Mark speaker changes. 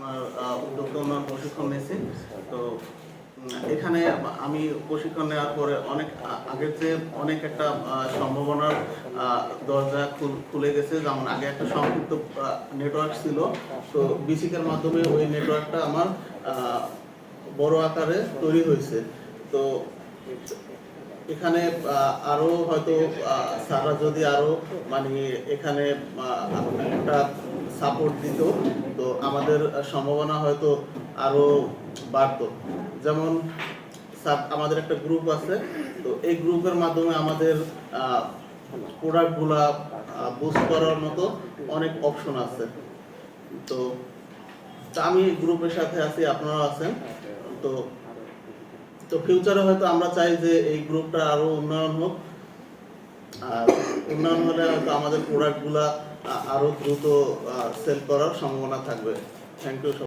Speaker 1: আমার প্রশিক্ষণ নিয়েছি। তো এখানে আমি প্রশিক্ষণ নেওয়ার পরে অনেক আগের চেয়ে অনেক একটা সম্ভাবনার দরজা খুলে গেছে। যেমন আগে একটা সংক্ষিপ্ত নেটওয়ার্ক ছিল। তো বিসিকের মাধ্যমে ওই নেটওয়ার্কটা আমার বড় আকারে তৈরি হয়েছে। তো এখানে আহ, আরও হয়তো স্যাররা যদি আরও মানে এখানে একটা সাপোর্ট দিত, তো আমাদের সম্ভাবনা হয়তো আরও বাড়তো। যেমন আমাদের একটা গ্রুপ আছে, তো এই গ্রুপের মাধ্যমে আমাদের প্রোডাক্টগুলা বুস্ট করার মতো অনেক অপশন আছে। তো আমি গ্রুপের সাথে আছি আপনারা আছেন। তো তো ফিউচারে হয়তো আমরা চাই যে এই গ্রুপটা আরও উন্নয়ন হোক। আর উন্নয়ন হলে হয়তো আমাদের প্রোডাক্টগুলা আরও আরও দ্রুত সেল করার সম্ভাবনা থাকবে। Thank you